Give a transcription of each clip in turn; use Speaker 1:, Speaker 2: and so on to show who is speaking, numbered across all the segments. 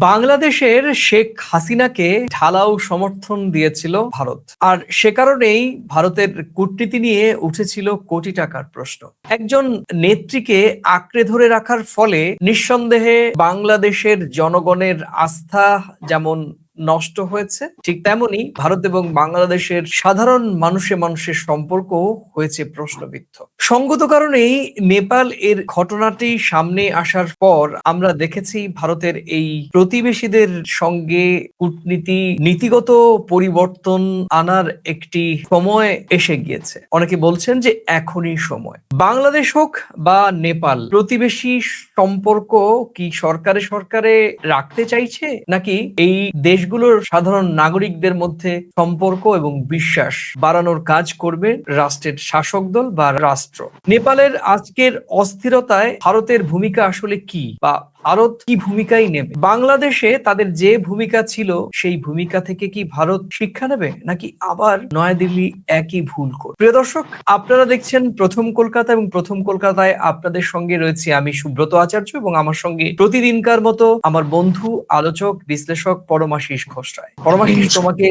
Speaker 1: বাংলাদেশের শেখ হাসিনাকে ঢালাও সমর্থন দিয়েছিল ভারত। আর সে কারণেই ভারতের কূটনীতি নিয়ে উঠেছিল কোটি টাকার প্রশ্ন। একজন নেত্রীকে আঁকড়ে ধরে রাখার ফলে নিঃসন্দেহে বাংলাদেশের জনগণের আস্থা যেমন নষ্ট হয়েছে। ঠিক তেমনি ভারত এবং বাংলাদেশের সাধারণ মানুষে মানুষের সম্পর্ক হয়েছে প্রশ্নবিদ্ধ। সঙ্গত কারণেই নেপাল এর ঘটনাটি সামনে আসার পর আমরা দেখেছি ভারতের এই প্রতিবেশীদের সঙ্গে কূটনীতি, নীতিগত পরিবর্তন আনার একটি সময় এসে গিয়েছে। অনেকে বলছেন যে এখনই সময়। বাংলাদেশ হোক বা নেপাল, প্রতিবেশী সম্পর্ক কি সরকারে সরকারে রাখতে চাইছে? নাকি এই দেশগুলোর সাধারণ নাগরিকদের মধ্যে সম্পর্ক এবং বিশ্বাস বাড়ানোর কাজ করবে রাষ্ট্রের শাসক দল বা রাষ্ট্র। নেপালের আজকের অস্থিরতায় ভারতের ভূমিকা আসলে কি? বা ভারত কি ভূমিকাই নেবে? বাংলাদেশে তাদের যে ভূমিকা ছিল, সেই ভূমিকা থেকে কি ভারত শিক্ষা নেবে? নাকি আবার নয়াদিল্লি একই ভুল করবে প্রিয় দর্শক, আপনারা দেখছেন প্রথম কলকাতা এবং প্রথম কলকাতায় আপনাদের সঙ্গে রয়েছে আমি সুব্রত আচার্য এবং আমার সঙ্গে প্রতিদিনকার মতো আমার বন্ধু, আলোচক, বিশ্লেষক পরমাশিস ঘোষরায় পরমাশিস, তোমাকে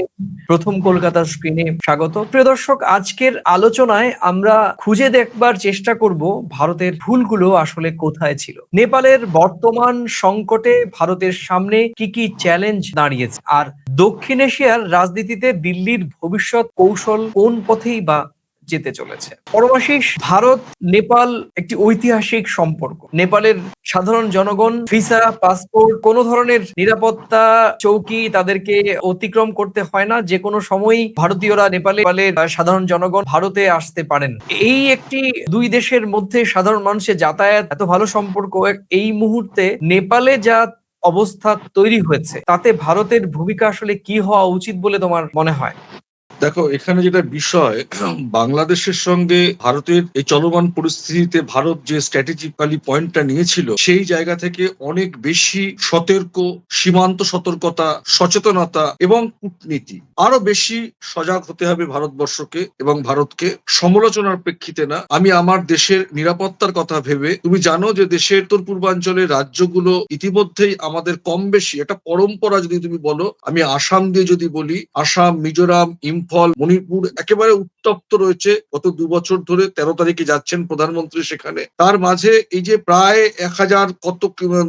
Speaker 1: প্রথম কলকাতার স্ক্রিনে স্বাগত। প্রিয় দর্শক, আজকের আলোচনায় আমরা খুঁজে দেখবার চেষ্টা করব ভারতের ভুলগুলো আসলে কোথায় ছিল। নেপালের বর্তমান সংকটে ভারতের সামনে কি কি চ্যালেঞ্জ দাঁড়িয়েছে? আর দক্ষিণ এশিয়ার রাজনীতিতে দিল্লির ভবিষ্যৎ কৌশল কোন পথেই বা যেতে চলেছে। পরমাশিস, ভারত, নেপাল একটি ঐতিহাসিক সম্পর্ক। নেপালের সাধারণ জনগণ, ভিসা, পাসপোর্ট, কোনো ধরনের নিরাপত্তা চৌকি তাদেরকে অতিক্রম করতে হয় না। যে কোনো সময়ই ভারতীয়রা নেপালে সাধারণ জনগণ ভারতে আসতে পারেন। এই একটি দুই দেশের মধ্যে সাধারণ মানুষের যাতায়াত এত ভালো সম্পর্ক, এই মুহূর্তে নেপালে যা অবস্থা তৈরি হয়েছে, তাতে ভারতের ভূমিকা আসলে কি হওয়া উচিত বলে তোমার মনে হয়?
Speaker 2: দেখো, এখানে যেটা বিষয়, বাংলাদেশের সঙ্গে ভারতের এই চলমান পরিস্থিতিতে ভারত যে স্ট্র্যাটেজিক্যালি পয়েন্টটা নিয়েছিল, সেই জায়গা থেকে অনেক বেশি সতর্ক, সীমান্ত সতর্কতা, সচেতনতা এবং কূটনীতি। আরও বেশি সজাগ হতে হবে ভারতবর্ষকে এবং ভারতকে সমালোচনার প্রেক্ষিতে না। আমি আমার দেশের নিরাপত্তার কথা ভেবে, তুমি জানো যে দেশের উত্তর পূর্বাঞ্চলের রাজ্যগুলো ইতিমধ্যেই আমাদের কম বেশি একটা পরম্পরা যদি তুমি বলো, আমি আসাম দিয়ে যদি বলি, আসাম, মিজোরাম ইম্ফল মণিপুর একেবারে উত্তপ্ত রয়েছে। গত দু বছর ধরে তেরো তারিখে যাচ্ছেন প্রধানমন্ত্রী সেখানে। তার মাঝে এই যে প্রায় এক হাজার কত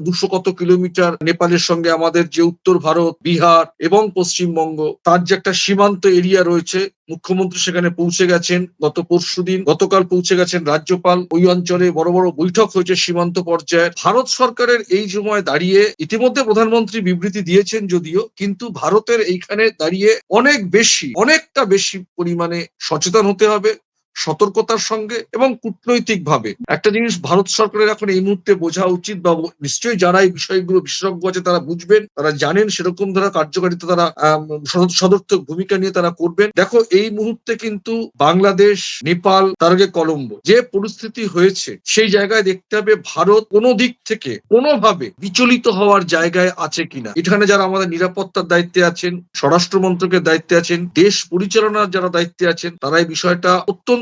Speaker 2: দুশো কত কিলোমিটার নেপালের সঙ্গে আমাদের যে উত্তর ভারত, বিহার এবং পশ্চিমবঙ্গ, তার যে একটা সীমান্ত এরিয়া রয়েছে, মুখ্যমন্ত্রী সেখানে পৌঁছে গেছেন। গত পরশুদিন গতকাল পৌঁছে গেছেন রাজ্যপাল। ওই অঞ্চলে বড় বড় বৈঠক হয়েছে সীমান্ত পর্যায়ে ভারত সরকারের এই সময় দাঁড়িয়ে ইতিমধ্যে প্রধানমন্ত্রী বিবৃতি দিয়েছেন যদিও, কিন্তু ভারতের এইখানে দাঁড়িয়ে অনেক বেশি অনেকটা বেশি পরিমাণে সচেতন হতে হবে। সতর্কতার সঙ্গে এবং কূটনৈতিক ভাবে একটা জিনিস ভারত সরকারের এখন এই মুহূর্তে বোঝা উচিত বা নিশ্চয়ই যারা এই বিষয়গুলো বিশেষজ্ঞ আছে তারা বুঝবেন তারা জানেন সেরকম ধরা কার্যকারিতা তারা আম, সদ- সদর্থক ভূমিকা নিয়ে তারা করবেন। দেখো এই মুহূর্তে কিন্তু বাংলাদেশ নেপাল তার আগে কলম্বো যে পরিস্থিতি হয়েছে সেই জায়গায় দেখতে হবে ভারত কোনো দিক থেকে কোনোভাবে বিচলিত হওয়ার জায়গায় আছে কিনা। এখানে যারা আমাদের নিরাপত্তার দায়িত্বে আছেন স্বরাষ্ট্র মন্ত্রকের দায়িত্বে আছেন দেশ পরিচালনার যারা দায়িত্বে আছেন তারা এই বিষয়টা অত্যন্ত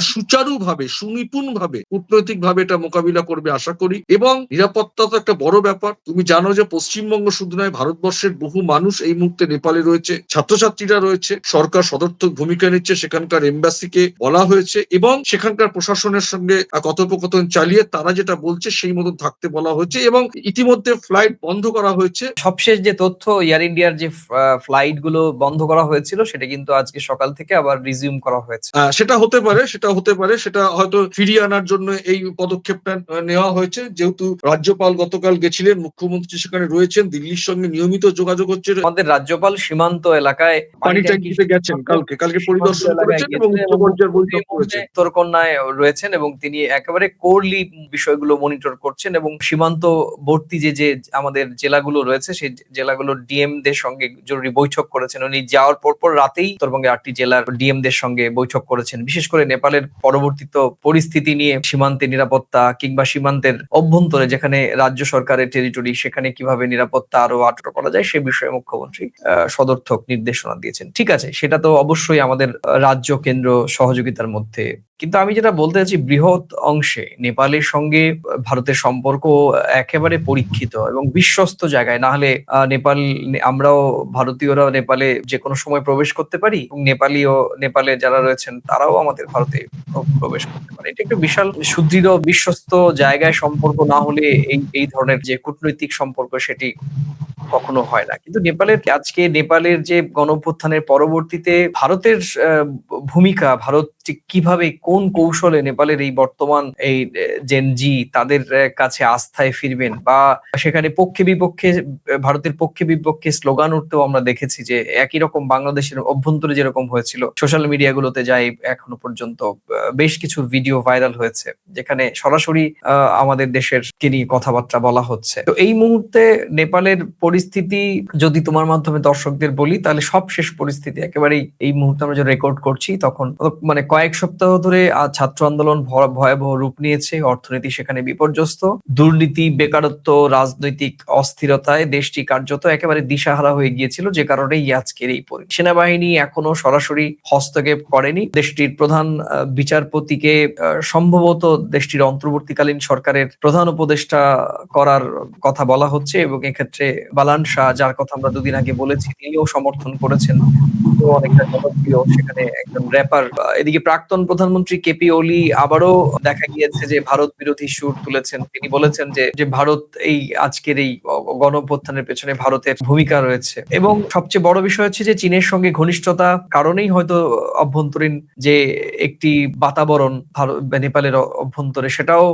Speaker 2: সুচারুভাবে সুনিপুণ ভাবে কূটনৈতিক ভাবে এটা মোকাবিলা করবে আশা করি। এবং নিরাপত্তা তো একটা বড় ব্যাপার। তুমি জানো যে পশ্চিমবঙ্গ শুধু নয় ভারতবর্ষের বহু মানুষ এই মুহূর্তে নেপালে রয়েছে ছাত্রছাত্রীরা রয়েছে সরকার সদর্থক ভূমিকা নিচ্ছে সেখানকার এম্বাসিকে বলা হয়েছে এবং সেখানকার প্রশাসনের সঙ্গে কথোপকথন চালিয়ে তারা যেটা বলছে সেই মতন থাকতে বলা হয়েছে এবং ইতিমধ্যে ফ্লাইট বন্ধ করা হয়েছে।
Speaker 1: সবশেষ যে তথ্য এয়ার ইন্ডিয়ার যে ফ্লাইটগুলো বন্ধ করা হয়েছিল সেটা কিন্তু আজকে সকাল থেকে আবার রিজিউম করা হয়েছে।
Speaker 2: আহ, সেটা হতে পারে সেটা হতে পারে সেটা হয়তো ফিরিয়ে আনার জন্য এই পদক্ষেপটা নেওয়া হয়েছে। যেহেতু রাজ্যপাল গতকাল গেছিলেন মুখ্যমন্ত্রী সেখানে রয়েছেন দিল্লির সঙ্গে নিয়মিত যোগাযোগ হচ্ছে।
Speaker 1: আমাদের রাজ্যপাল সীমান্ত এলাকায়
Speaker 2: পানি ট্যাঙ্কিতে গেছেন কালকে। কালকে পরিদর্শন করেছেন এবং উচ্চ পর্যায়ের বৈঠক করেছেন।
Speaker 1: উত্তরকন্যায় রয়েছেন এবং তিনি একেবারে কোরলি বিষয়গুলো মনিটর করছেন এবং সীমান্তবর্তী যে যে আমাদের জেলাগুলো রয়েছে সেই জেলাগুলোর ডিএম দের সঙ্গে জরুরি বৈঠক করেছেন। উনি যাওয়ার পর পর রাতেই উত্তরবঙ্গের আটটি জেলার ডিএম দের সঙ্গে বৈঠক করেছেন। বিশেষ করে নেপালের পরবর্তীত পরিস্থিতি নিয়ে সীমান্তে নিরাপত্তা কিংবা সীমান্তের অভ্যন্তরে যেখানে রাজ্য সরকারের টেরিটরি সেখানে কীভাবে নিরাপত্তা আরও আটক করা যায় সে বিষয়ে মুখ্যমন্ত্রী সদর্থক নির্দেশনা দিয়েছেন। ঠিক আছে, সেটা তো অবশ্যই আমাদের রাজ্য কেন্দ্র সহযোগিতার মধ্যে কিন্তু আমি যেটা বলতে চাচ্ছি, বৃহৎ অংশে নেপালের সঙ্গে, ভারতের সম্পর্ক একেবারে পরীক্ষিত এবং বিশ্বস্ত জায়গায়। না হলে নেপাল আমরাও ভারতীয়রা নেপালে যে কোনো সময় প্রবেশ করতে পারি এবং নেপালিও নেপালে যারা রয়েছেন, তারাও আমাদের ভারতে প্রবেশ করতে পারে। এটা একটা বিশাল সুদৃঢ়, বিশ্বস্ত জায়গায় সম্পর্ক না হলে এই এই ধরনের যে কূটনৈতিক সম্পর্ক, সেটি কখনো হয় না। কিন্তু নেপালের, আজকে নেপালের যে গণঅভ্যুত্থানের পরবর্তীতে ভারতের ভূমিকা, ভারত ঠিক কীভাবে কোন কৌশলে নেপালের এই বর্তমান এই জেনজি তাদের কাছে আস্থায় ফিরবেন? বা সেখানে পক্ষে বিপক্ষে, ভারতের পক্ষে বিপক্ষে স্লোগান উঠতেও আমরা দেখেছি যে একই রকম বাংলাদেশের অভ্যন্তরে যেরকম হয়েছিল সোশ্যাল মিডিয়াগুলোতে যাই এখনও পর্যন্ত বেশ কিছু ভিডিও ভাইরাল হয়েছে, যেখানে সরাসরি আমাদের দেশের কে নিয়ে কথাবার্তা বলা হচ্ছে। তো এই মুহূর্তে নেপালের পরিস্থিতি যদি তোমার মাধ্যমে দর্শকদের বলি, তাহলে সব শেষ পরিস্থিতি একেবারেই এই মুহূর্তে আমরা যে রেকর্ড করছি, তখন মানে কয়েক সপ্তাহ ধরে ছাত্র আন্দোলন ভয়- ভয়াবহ রূপ নিয়েছে। অর্থনীতি সেখানে বিপর্যস্ত। দুর্নীতি, বেকারত্ব, রাজনৈতিক অস্থিরতায় দেশটি কার্যত একেবারে দিশাহারা হয়ে গিয়েছিল যে কারণেই আজকের এই পরি। সেনাবাহিনী এখনও সরাসরি হস্তক্ষেপ করেনি। দেশটির প্রধান বিচারপতিকে সম্ভবত দেশটির অন্তর্বর্তীকালীন সরকারের প্রধান উপদেষ্টা করার কথা বলা হচ্ছে এবং এক্ষেত্রে বালান শাহ, যার কথা আমরা দুদিন আগে বলেছি, তিনিও সমর্থন করেছেন। অনেকটা জনপ্রিয় সেখানে একজন র্যাপার এদিকে প্রাক্তন প্রধানমন্ত্রী কেপি ওলি আবারও দেখা গিয়েছে যে ভারত বিরোধী সুর তুলেছেন। তিনি বলেছেন যে যে ভারত এই আজকের এই গণ পেছনে ভারতের ভূমিকা রয়েছে। এবং সবচেয়ে বড় বিষয় হচ্ছে যে, চীনের সঙ্গে ঘনিষ্ঠতা কারণেই হয়তো অভ্যন্তরীণ যে একটি বাতাবরণ নেপালের অভ্যন্তরে, সেটাও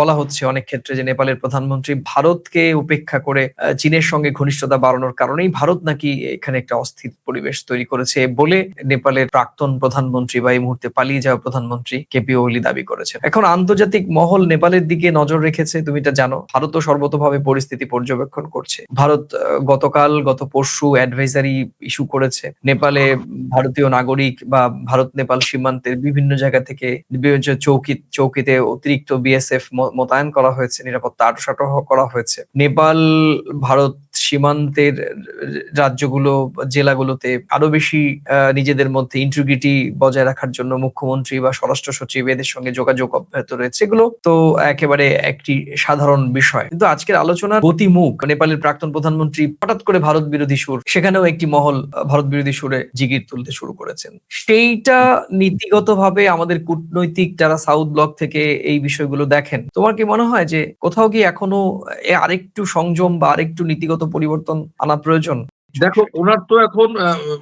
Speaker 1: বলা হচ্ছে অনেক ক্ষেত্রে যে, নেপালের প্রধানমন্ত্রী ভারতকে উপেক্ষা করে চীনের সঙ্গে ঘনিষ্ঠতা বাড়ানোর কারণেই ভারত নাকি এখানে একটা অস্থির পরিবেশ তৈরি করেছে। বলে নেপালের প্রাক্তন প্রধানমন্ত্রী বা এই মুহূর্তে পালিয়ে যাওয়া প্রধানমন্ত্রী কেপি ওলি দাবি করেছেন। এখন আন্তর্জাতিক মহল নেপালের দিকে নজর রেখেছে, তুমি এটা জানো। ভারতও সর্বতভাবে পরিস্থিতি পর্যবেক্ষণ করছে। ভারত গতকাল, গত পরশু অ্যাডভাইজারি ইস্যু করেছে। নেপালে ভারতীয় নাগরিক বা ভারত নেপাল সীমান্তের বিভিন্ন জায়গা থেকে বিভিন্ন চৌকি, চৌকিতে অতিরিক্ত বিএসএফ মোতায়েন করা হয়েছে, নিরাপত্তা আটোসাটো করা হয়েছে। নেপাল, ভারত সীমান্তের রাজ্যগুলো, জেলাগুলোতে আরও বেশি আহ, নিজেদের মধ্যে ইন্টিগ্রিটি বজায় রাখার জন্য মুখ্যমন্ত্রী বা স্বরাষ্ট্র সচিব এদের সঙ্গে যোগাযোগ অব্যাহত রয়েছে। এগুলো তো একেবারে একটি সাধারণ বিষয়। কিন্তু আজকের আলোচনার গতিমুখ নেপালের প্রাক্তন প্রধানমন্ত্রী হঠাৎ করে ভারত বিরোধী সুর সেখানেও একটি মহল ভারত বিরোধী সুরে জিগির তুলতে শুরু করেছেন। সেইটা নীতিগতভাবে আমাদের কূটনৈতিক যারা সাউথ ব্লক থেকে এই বিষয়গুলো দেখেন তোমার কি মনে হয় যে কোথাও কি এখনও আরেকটু সংযম বা আরেকটু নীতিগত পরিবর্তন আনা প্রয়োজন?
Speaker 2: দেখো ওনার তো এখন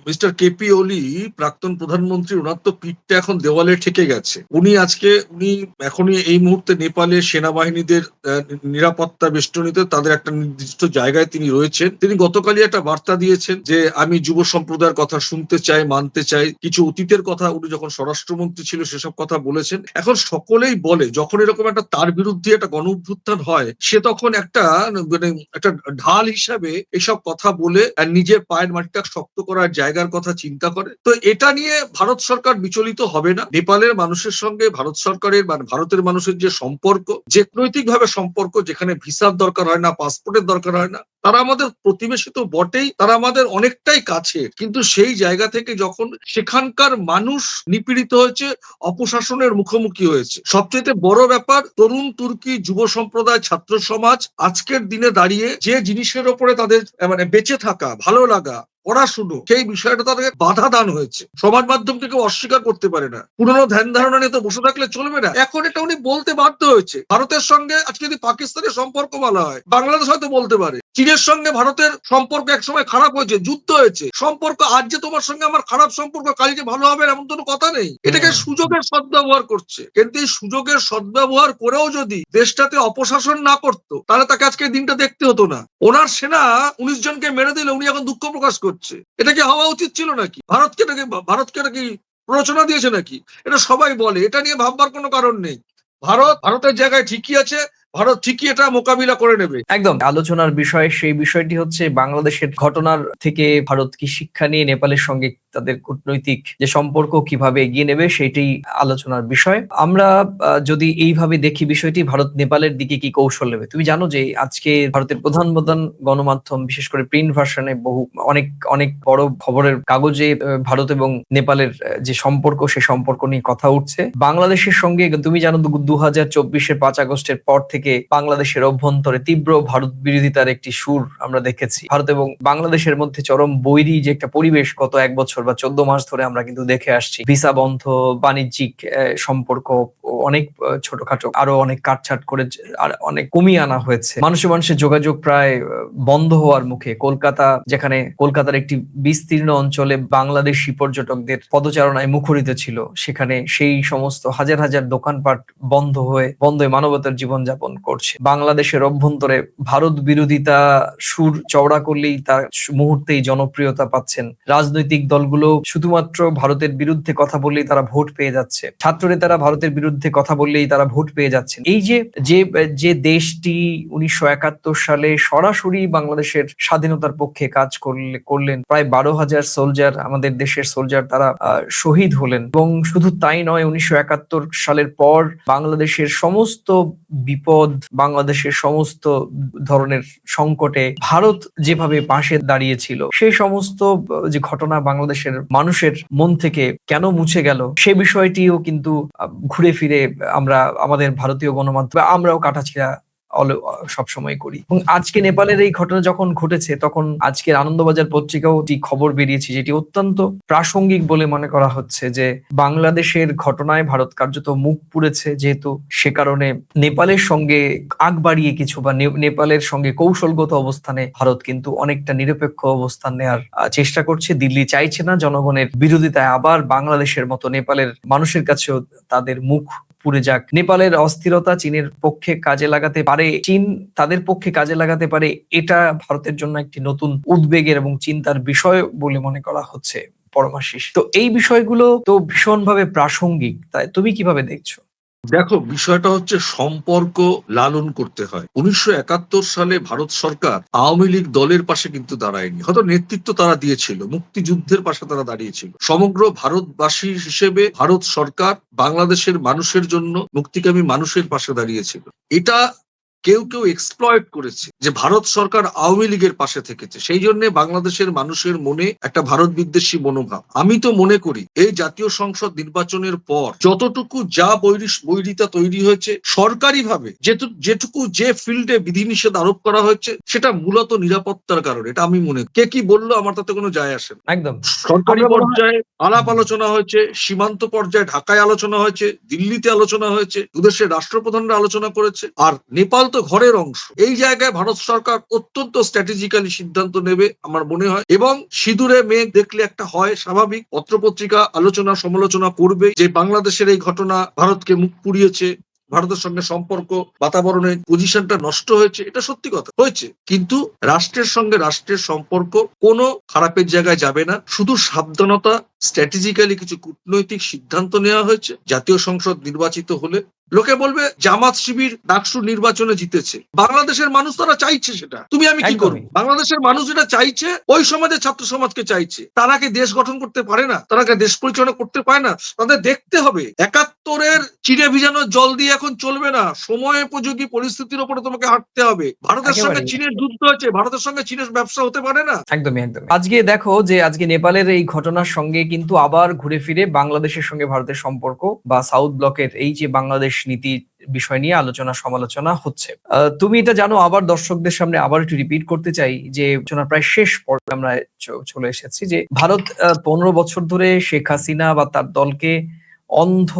Speaker 2: মিস্টার কেপি ওলি প্রাক্তন প্রধানমন্ত্রী ওনার তো পিঠটা এখন দেওয়ালে ঠেকে গেছে। উনি আজকে উনি এখনই এই মুহূর্তে নেপালের সেনাবাহিনীদের নিরাপত্তা বেষ্টনীতে তাদের একটা নির্দিষ্ট জায়গায় তিনি রয়েছেন। তিনি গতকালই একটা বার্তা দিয়েছেন যে আমি যুব সম্প্রদায়ের কথা শুনতে চাই মানতে চাই। কিছু অতীতের কথা উনি যখন স্বরাষ্ট্রমন্ত্রী ছিল সেসব কথা বলেছেন। এখন সকলেই বলে যখন এরকম একটা তার বিরুদ্ধে একটা গণ অভ্যুত্থান হয় সে তখন একটা মানে একটা ঢাল হিসাবে এসব কথা বলে নিজের পায়ের মাটিটা শক্ত করার জায়গার কথা চিন্তা করে। তো এটা নিয়ে ভারত সরকার বিচলিত হবে না। নেপালের মানুষের সঙ্গে, ভারত সরকারের মানে ভারতের মানুষের যে সম্পর্ক, যে নৈতিকভাবে সম্পর্ক, যেখানে ভিসার দরকার হয় না, পাসপোর্টের দরকার হয় না, তারা আমাদের প্রতিবেশী তো বটেই, তারা আমাদের অনেকটাই কাছে। কিন্তু সেই জায়গা থেকে যখন সেখানকার মানুষ নিপীড়িত হয়েছে, অপশাসনের মুখোমুখি হয়েছে। সবচেয়ে বড় ব্যাপার, তরুণ তুর্কি যুব সম্প্রদায়, ছাত্র সমাজ আজকের দিনে দাঁড়িয়ে যে জিনিসের ওপরে তাদের মানে বেঁচে থাকা ভালো লাগা পড়াশুনো সেই বিষয়টা তাদের বাধা দান হয়েছে। সমাজ মাধ্যমকে কেউ অস্বীকার করতে পারে না। পুরনো ধ্যান ধারণা নিয়ে তো বসে থাকলে চলবে না। এখন এটা উনি বলতে বাধ্য হয়েছে। ভারতের সঙ্গে আজকে যদি পাকিস্তানের সম্পর্ক বলা হয়, বাংলাদেশ হয়তো বলতে পারে। চীনের সঙ্গে ভারতের সম্পর্ক একসময় খারাপ হয়েছে যুদ্ধ হয়েছে। সম্পর্ক আজ যে তোমার সঙ্গে আমার খারাপ সম্পর্ক কাল যে ভালো হবে এমন কোনো কথা নেই। এটাকে সুযোগের সদ্ব্যবহার করছে। কিন্তু এই সুযোগের সদ্ব্যবহার করেও যদি দেশটাতে অপশাসন না করতো তাহলে তাকে আজকে দিনটা দেখতে হতো না। ওনার সেনা উনিশ জনকে মেরে দিলে উনি এখন দুঃখ প্রকাশ করছে। এটা কি হওয়া উচিত ছিল নাকি? ভারতকে নাকি ভারতকে নাকি প্ররোচনা দিয়েছে নাকি? এটা সবাই বলে এটা নিয়ে ভাববার কোনো কারণ নেই। ভারত ভারতের জায়গায় ঠিকই আছে ভারত ঠিকই এটা মোকাবিলা করে নেবে।
Speaker 1: একদম। আলোচনার বিষয়, সেই বিষয়টি হচ্ছে বাংলাদেশের ঘটনার থেকে ভারত কি শিক্ষা নিয়ে নেপালের সঙ্গে তাদের কূটনৈতিক যে সম্পর্ক কীভাবে এগিয়ে নেবে সেটাই আলোচনার বিষয়। আমরা যদি এইভাবে দেখি বিষয়টি, ভারত নেপালের দিকে কি কৌশল নেবে? তুমি জানো যে আজকে ভারতের প্রধান প্রধান গণমাধ্যম, বিশেষ করে প্রিন্ট ভার্সনে বহু, অনেক অনেক বড় খবরের কাগজে ভারত এবং নেপালের যে সম্পর্ক, সে সম্পর্ক নিয়ে কথা উঠছে। বাংলাদেশের সঙ্গে, তুমি জানো দু হাজার চব্বিশের পাঁচ আগস্টের পর থেকে বাংলাদেশের অভ্যন্তরে তীব্র ভারত বিরোধিতার একটি সুর আমরা দেখেছি। ভারত এবং বাংলাদেশের মধ্যে চরম বৈরী যে একটা পরিবেশ গত এক বছর বা চোদ্দ মাস ধরে আমরা কিন্তু দেখে আসছি। ভিসা বন্ধ, বাণিজ্যিক সম্পর্ক অনেক ছোটখাটো, আরও অনেক কাটছাট করে আর অনেক কমিয়ে আনা হয়েছে। মানুষে মানুষের যোগাযোগ প্রায় বন্ধ হওয়ার মুখে কলকাতা, যেখানে কলকাতার একটি বিস্তীর্ণ অঞ্চলে বাংলাদেশি পর্যটকদের পদচারণায় মুখরিত ছিল, সেখানে সেই সমস্ত হাজার হাজার দোকানপাট বন্ধ হয়ে বন্ধ হয়ে মানবতার জীবনযাপন করছে। বাংলাদেশের অভ্যন্তরে ভারত বিরোধিতা সুর চওড়া করলেই তার মুহূর্তেই জনপ্রিয়তা পাচ্ছেন রাজনৈতিক দলগুলো। শুধুমাত্র ভারতের বিরুদ্ধে কথা বললেই তারা ভোট পেয়ে যাচ্ছে। ছাত্র নেতারা ভারতের বিরুদ্ধে কথা বললেই তারা ভোট পেয়ে যাচ্ছেন। এই যে যে যে দেশটি উনিশশো একাত্তর সালে সরাসরি বাংলাদেশের স্বাধীনতার পক্ষে কাজ করলে, করলেন, প্রায় বারো হাজার সোলজার, আমাদের দেশের সোলজার তারা শহীদ হলেন। এবং শুধু তাই নয়, উনিশশো সালের পর বাংলাদেশের সমস্ত বিপদ বাংলাদেশের সমস্ত ধরনের সংকটে ভারত যেভাবে পাশে দাঁড়িয়েছিল, সেই সমস্ত, যে ঘটনা বাংলাদেশের মানুষের মন থেকে কেন মুছে গেল, সে বিষয়টিও কিন্তু ঘুরে ফিরে আমরা, আমাদের ভারতীয় গণমাধ্যমে আমরাও কাটাছিড়া সবসময় করি। এবং আজকে নেপালের এই ঘটনা যখন ঘটেছে, তখন আজকের আনন্দবাজার পত্রিকাও একটি খবর বেরিয়েছে যেটি অত্যন্ত প্রাসঙ্গিক বলে মনে করা হচ্ছে যে, বাংলাদেশের ঘটনায় ভারত কার্যত মুখ পুড়েছে, যেহেতু সে কারণে নেপালের সঙ্গে আগ বাড়িয়ে কিছু বা নেপালের সঙ্গে কৌশলগত অবস্থানে ভারত কিন্তু অনেকটা নিরপেক্ষ অবস্থান নেওয়ার চেষ্টা করছে। দিল্লি চাইছে না জনগণের বিরোধিতায়, আবার বাংলাদেশের মতো নেপালের মানুষের কাছেও তাদের মুখ পুড়ে যাক। নেপালের অস্থিরতা চীনের পক্ষে কাজে লাগাতে পারে, চীন তাদের পক্ষে কাজে লাগাতে পারে, এটা ভারতের জন্য একটি নতুন উদ্বেগের এবং চিন্তার বিষয় বলে মনে করা হচ্ছে পরমাশিস। তো এই বিষয়গুলো তো ভীষণভাবে প্রাসঙ্গিক, তাই তুমি কীভাবে দেখছ?
Speaker 2: দেখো, বিষয়টা হচ্ছে সম্পর্ক লালন করতে হয়। উনিশশো একাত্তর সালে ভারত সরকার আওয়ামী লীগ দলের পাশে কিন্তু দাঁড়ায়নি। হয়তো নেতৃত্ব তারা দিয়েছিল, মুক্তিযুদ্ধের পাশে তারা দাঁড়িয়েছিল। সমগ্র ভারতবাসী হিসেবে ভারত সরকার বাংলাদেশের মানুষের জন্য মুক্তিকামী মানুষের পাশে দাঁড়িয়েছিল। এটা কেউ কেউ এক্সপ্লয়েট করেছে যে ভারত সরকার আওয়ামী লীগের পাশে থেকেছে। সেই জন্য বাংলাদেশের মানুষের মনে একটা ভারত বিদ্বেষী মনোভাব। আমি তো মনে করি এই জাতীয় সংসদ নির্বাচনের পর যতটুকু যা বৈরিতা তৈরি হয়েছে সরকারিভাবে যেটু- যেটুকু যে ফিল্ডে বিধিনিষেধ আরোপ করা হয়েছে সেটা মূলত নিরাপত্তার কারণে। এটা আমি মনে কে কি বলল আমার তাতে কোনো যায় আসে না।
Speaker 1: একদম।
Speaker 2: সরকারি পর্যায়ে আলাপ আলোচনা হয়েছে সীমান্ত পর্যায়ে ঢাকায় আলোচনা হয়েছে দিল্লিতে আলোচনা হয়েছে দুদেশের রাষ্ট্রপ্রধানরা আলোচনা করেছে আর নেপাল তো ঘরের অংশ। এই জায়গায় ভারত সরকার অত্যন্ত স্ট্র্যাটেজিক্যালি সিদ্ধান্ত নেবে আমার মনে হয় এবং সিঁদুরে মেঘ দেখলে একটা হয় স্বাভাবিক। পত্রপত্রিকা, আলোচনা, সমালোচনা করবে যে বাংলাদেশের এই ঘটনা ভারতকে মুখ পুড়িয়েছে, ভারতের সঙ্গে সম্পর্ক, বাতাবরণের পজিশনটা নষ্ট হয়েছে, এটা সত্যি কথা। হয়েছে। কিন্তু রাষ্ট্রের সঙ্গে রাষ্ট্রের সম্পর্ক কোনো খারাপের জায়গায় যাবে না। শুধু সাবধানতা স্ট্র্যাটেজিক্যালি কিছু কূটনৈতিক সিদ্ধান্ত নেওয়া হয়েছে। জাতীয় সংসদ নির্বাচিত হলে লোকে বলবে জামাত শিবির ডাকসু নির্বাচনে জিতেছে। বাংলাদেশের মানুষ তারা চাইছে সেটা। তুমি আমি কি করব? বাংলাদেশের মানুষ যেটা চাইছে ওই সমাজের ছাত্র সমাজকে চাইছে। তারা কি দেশ গঠন করতে পারে না? তারা দেশ পরিচালনা করতে পারে না? তাদের দেখতে হবে। একাত্তরের চিড়ে ভিজানো জল দিয়ে এখন চলবে না। সময় উপযোগী পরিস্থিতির উপরে তোমাকে হাঁটতে হবে। ভারতের সঙ্গে চীনের যুদ্ধ হচ্ছে। ভারতের সঙ্গে চীনের ব্যবসা হতে পারে না?
Speaker 1: একদমই একদমই। আজকে দেখো যে আজকে নেপালের এই ঘটনার সঙ্গে কিন্তু আবার ঘুরে ফিরে বাংলাদেশের সঙ্গে ভারতের সম্পর্ক বা সাউথ ব্লকের এই যে বাংলাদেশ নীতি বিষয় নিয়ে আলোচনা সমালোচনা হচ্ছে। তুমি এটা জানো, আবার দর্শকদের সামনে আবার একটু রিপিট করতে চাই যে আলোচনা প্রায় শেষ পর্বে আমরা চলে এসেছি যে ভারত পনেরো বছর ধরে শেখ হাসিনা বা তার দলকে অন্ধ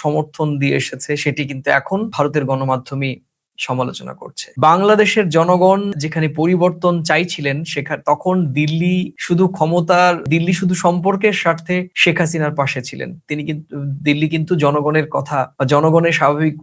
Speaker 1: সমর্থন দিয়ে এসেছে, সেটি কিন্তু এখন ভারতের গণমাধ্যমই সমালোচনা করছে। বাংলাদেশের জনগণ যেখানে পরিবর্তন চাইছিলেন সেখানে তখন দিল্লি শুধু ক্ষমতার, দিল্লি শুধু সম্পর্কের স্বার্থে শেখ হাসিনার পাশে ছিলেন। তিনি কিন্তু দিল্লি কিন্তু জনগণের কথা জনগণের স্বাভাবিক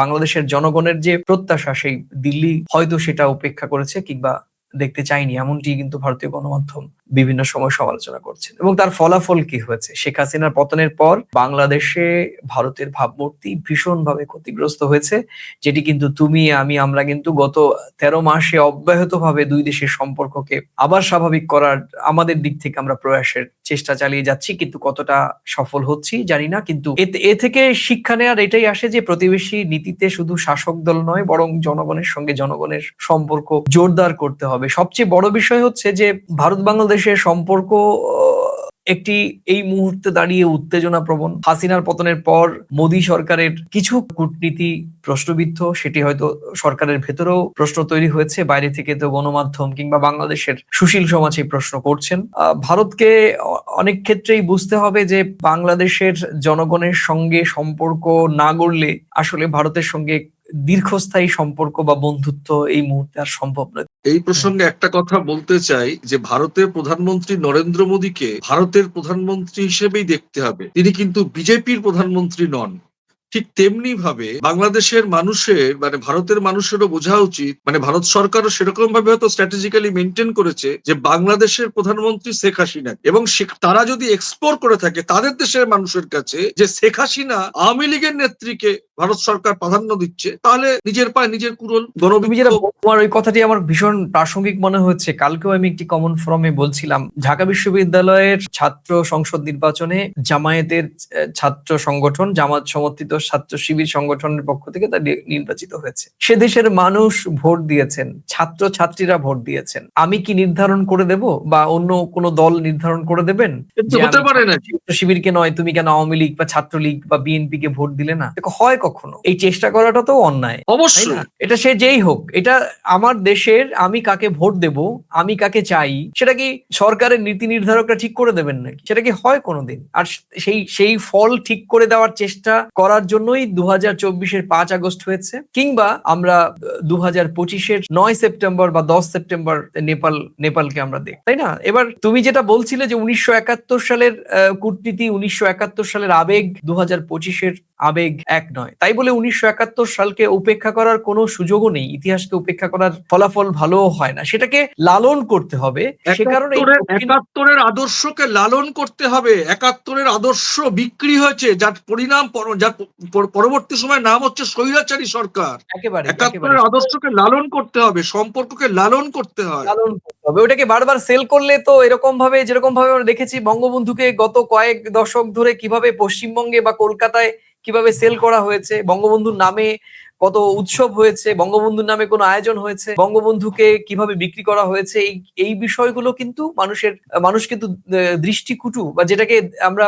Speaker 1: বাংলাদেশের জনগণের যে প্রত্যাশা, সেই দিল্লি হয়তো সেটা উপেক্ষা করেছে কিংবা দেখতে চাইনি এমনটি কিন্তু ভারতীয় গণমাধ্যম বিভিন্ন সময় সমালোচনা করছেন। এবং তার ফলাফল কি হয়েছে? শেখ হাসিনার পতনের পর বাংলাদেশে ভারতের ভাবমূর্তি ভীষণভাবে ক্ষতিগ্রস্ত হয়েছে, যেটি কিন্তু তুমি, আমি, আমরা কিন্তু গত তেরো মাসে অব্যাহতভাবে দুই দেশের সম্পর্ককে আবার স্বাভাবিক করার আমাদের দিক থেকে আমরা প্রয়াসের চেষ্টা চালিয়ে যাচ্ছি, কিন্তু কতটা সফল হচ্ছি জানি না, কিন্তু এ থেকে শিক্ষা নেওয়ার এটাই আসে যে প্রতিবেশী নীতিতে শুধু শাসক দল নয়, বরং জনগণের সঙ্গে জনগণের সম্পর্ক জোরদার করতে হবে। সবচেয়ে বড় বিষয় হচ্ছে যে ভারত বাংলাদেশের সম্পর্ক একটি এই মুহূর্তে দাঁড়িয়ে উত্তেজনা প্রবণ হাসিনার পতনের পর মোদী সরকারের কিছু কূটনীতি প্রশ্নবিদ্ধ, সেটি হয়তো সরকারের ভেতরেও প্রশ্ন তৈরি হয়েছে, বাইরে থেকে তো গণমাধ্যম কিংবা বাংলাদেশের সুশীল সমাজ এই প্রশ্ন করছেন। ভারতকে অনেক ক্ষেত্রেই বুঝতে হবে যে বাংলাদেশের জনগণের সঙ্গে সম্পর্ক না গড়লে আসলে ভারতের সঙ্গে দীর্ঘস্থায়ী সম্পর্ক বা বন্ধুত্ব এই মুহূর্তে আর সম্ভব নয়।
Speaker 2: এই প্রসঙ্গে একটা কথা বলতে চাই যে, ভারতের প্রধানমন্ত্রী নরেন্দ্র মোদীকে ভারতের প্রধানমন্ত্রী হিসেবেই দেখতে হবে। তিনি কিন্তু বিজেপির প্রধানমন্ত্রী নন। ঠিক তেমনি ভাবে বাংলাদেশের মানুষের মানে ভারতের মানুষেরও বোঝা উচিত মানে ভারত সরকারও সেরকম ভাবে হয়তো স্ট্র্যাটেজিক্যালি মেনটেন করেছে যে, বাংলাদেশের প্রধানমন্ত্রী শেখ হাসিনা। এবং তারা যদি এক্সপ্লোর করে থাকে তাদের দেশের মানুষের কাছে যে, শেখ হাসিনা আওয়ামী লীগের নেত্রীকে ভারত সরকার প্রাধান্য দিচ্ছে তাহলে নিজের পায়ে নিজের কুরল
Speaker 1: তুমি যেটা তোমার ওই কথাটি আমার ভীষণ প্রাসঙ্গিক মনে হচ্ছে। কালকেও আমি একটি কমন ফোরামে বলছিলাম ঢাকা বিশ্ববিদ্যালয়ের ছাত্র সংসদ নির্বাচনে জামায়াতের ছাত্র সংগঠন জামাত সমর্থিত ছাত্র শিবির সংগঠনের পক্ষ থেকে তা নির্বাচিত হয়েছে। সে দেশের মানুষ ভোট দিয়েছেন ছাত্র ছাত্রীরা ভোট দিয়েছেন। আমি কি নির্ধারণ করে দেব বা অন্য কোনো দল নির্ধারণ করে দেবেন?
Speaker 2: হতে পারে না।
Speaker 1: ছাত্র শিবিরকে নয় তুমি কেন আওয়ামী লীগ বা ছাত্রলীগ বা বিএনপি কে ভোট দিলে না? দেখো, হয় কখনো? এই চেষ্টা করাটা তো অন্যায়।
Speaker 2: অবশ্যই।
Speaker 1: এটা সে যেই হোক এটা আমার দেশের আমি কাকে ভোট দেব আমি কাকে চাই সেটা কি সরকারের নীতি নির্ধারকরা ঠিক করে দেবেন নাকি? সেটা কি হয় কোনোদিন? আর সেই সেই ফল ঠিক করে দেওয়ার চেষ্টা করার জন্যই দু হাজার চব্বিশের পাঁচ আগস্ট হয়েছে কিংবা আমরা দু হাজার পঁচিশের নয় সেপ্টেম্বর বা দশ সেপ্টেম্বর নেপাল নেপালকে আমরা দেখ তাই না? এবার তুমি যেটা বলছিলে যে উনিশশো একাত্তর সালের কূটনীতি উনিশশো একাত্তর সালের আবেগ দু হাজার পঁচিশের আবেগ এক নয়। তাই বলে উনিশশো একাত্তর সালকে উপেক্ষা করার কোনো সুযোগও নেই। ইতিহাসকে উপেক্ষা করার ফলাফল ভালো হয় না। সেটাকে লালন করতে হবে। সে কারণে
Speaker 2: একাত্তরের আদর্শকে লালন করতে হবে। একাত্তরের আদর্শ বিক্রি হয়েছে যার পরিণাম পর- যার পরবর্তী সময় নাম হচ্ছে স্বৈরাচারী সরকার। একাত্তরের আদর্শকে লালন করতে হবে সম্পর্ককে লালন করতে হয়।
Speaker 1: লালন করতে হবে। ওটাকে বারবার সেল করলে তো এরকম ভাবে যেরকম ভাবে আমরা দেখেছি বঙ্গবন্ধুকে গত কয়েক দশক ধরে কীভাবে পশ্চিমবঙ্গে বা কলকাতায় কীভাবে সেল করা হয়েছে, বঙ্গবন্ধুর নামে কত উৎসব হয়েছে, বঙ্গবন্ধুর নামে কোনো আয়োজন হয়েছে, বঙ্গবন্ধুকে কীভাবে বিক্রি করা হয়েছে, এই এই বিষয়গুলো কিন্তু মানুষের, মানুষ কিন্তু দৃষ্টিকুটু বা যেটাকে আমরা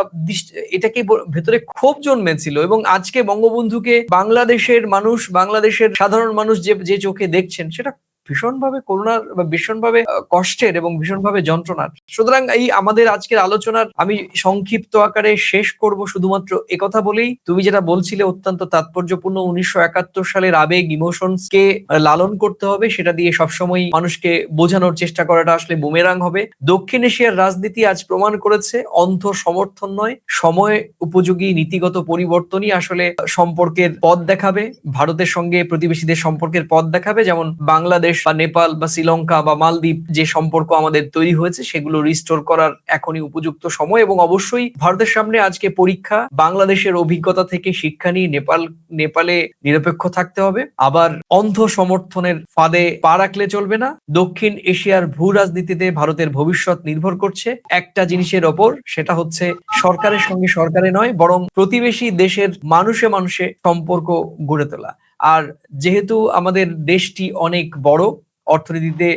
Speaker 1: এটাকে ভেতরে ক্ষোভ জন্মেছিল এবং আজকে বঙ্গবন্ধুকে বাংলাদেশের মানুষ, বাংলাদেশের সাধারণ মানুষ যে যে চোখে দেখছেন, সেটা ভীষণভাবে করোনার ভীষণভাবে কষ্টের এবং ভীষণভাবে যন্ত্রণার। সুতরাং এই আমাদের আজকের আলোচনার আমি সংক্ষিপ্ত আকারে শেষ করব শুধুমাত্র একথা বলেই। তুমি যেটা বলছিলে অত্যন্ত তাৎপর্যপূর্ণ, উনিশশো একাত্তর সালের আবেগ ইমোশনস কে লালন করতে হবে, সেটা দিয়ে সবসময় মানুষকে বোঝানোর চেষ্টা করাটা আসলে বুমেরাং হবে। দক্ষিণ এশিয়ার রাজনীতি আজ প্রমাণ করেছে অন্ধ সমর্থন নয়, সময় উপযোগী, নীতিগত পরিবর্তনই আসলে সম্পর্কের পথ দেখাবে। ভারতের সঙ্গে প্রতিবেশীদের সম্পর্কের পথ দেখাবে, যেমন বাংলাদেশ বা নেপাল বা শ্রীলঙ্কা বা মালদ্বীপ যে সম্পর্ক আমাদের তৈরি হয়েছে, সেগুলো রিস্টোর করার এখনই উপযুক্ত সময় এবং অবশ্যই ভারতের সামনে আজকে পরীক্ষা, বাংলাদেশের অভিজ্ঞতা থেকে শিক্ষা নিয়ে নেপাল, নেপালে নিরপেক্ষ থাকতে হবে। আবার অন্ধ সমর্থনের ফাঁদে পা রাখলে চলবে না। দক্ষিণ এশিয়ার ভূ রাজনীতিতে ভারতের ভবিষ্যৎ নির্ভর করছে। একটা জিনিসের ওপর, সেটা হচ্ছে সরকারের সঙ্গে সরকারে নয়, বরং প্রতিবেশী দেশের মানুষে মানুষে সম্পর্ক গড়ে তোলা। আর যেহেতু আমাদের দেশটি অনেক বড়, অর্থনীতিতে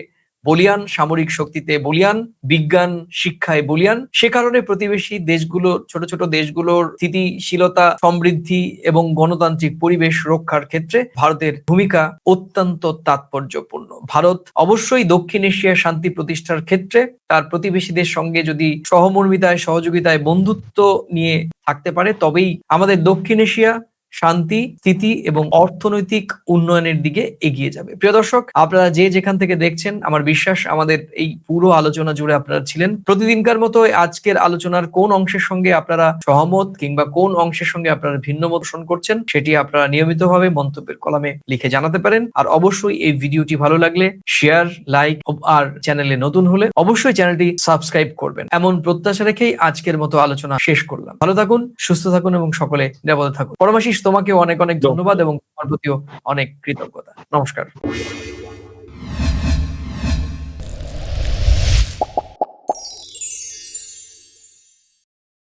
Speaker 1: বলিয়ান, সামরিক শক্তিতে বলিয়ান, বিজ্ঞান শিক্ষায় বলিয়ান, সে কারণে প্রতিবেশী দেশগুলো, ছোট ছোট দেশগুলোর স্থিতিশীলতা, সমৃদ্ধি এবং গণতান্ত্রিক পরিবেশ রক্ষার ক্ষেত্রে ভারতের ভূমিকা অত্যন্ত তাৎপর্যপূর্ণ। ভারত অবশ্যই দক্ষিণ এশিয়ার শান্তি প্রতিষ্ঠার ক্ষেত্রে তার প্রতিবেশীদের সঙ্গে যদি সহমর্মিতায়, সহযোগিতায় বন্ধুত্ব নিয়ে থাকতে পারে, তবেই আমাদের দক্ষিণ এশিয়া শান্তি, স্থিতি এবং অর্থনৈতিক উন্নয়নের দিকে এগিয়ে যাবে। প্রিয় দর্শক, আপনারা যে যেখান থেকে দেখছেন, আমার বিশ্বাস আমাদের এই পুরো আলোচনা জুড়ে আপনারা ছিলেন। প্রতিদিনকার মতো আজকের আলোচনার কোন অংশের সঙ্গে আপনারা সহমত কিংবা কোন অংশের সঙ্গে আপনারা ভিন্ন মত করছেন, সেটি আপনারা নিয়মিতভাবে মন্তব্যের কলামে লিখে জানাতে পারেন। আর অবশ্যই এই ভিডিওটি ভালো লাগলে শেয়ার, লাইক আর চ্যানেলে নতুন হলে অবশ্যই চ্যানেলটি সাবস্ক্রাইব করবেন। এমন প্রত্যাশা রেখেই আজকের মতো আলোচনা শেষ করলাম। ভালো থাকুন, সুস্থ থাকুন এবং সকলে নিরাপদে থাকুন। পরমাশিস তোমাকে অনেক অনেক ধন্যবাদ এবং তোমার প্রতিও অনেক কৃতজ্ঞতা। নমস্কার।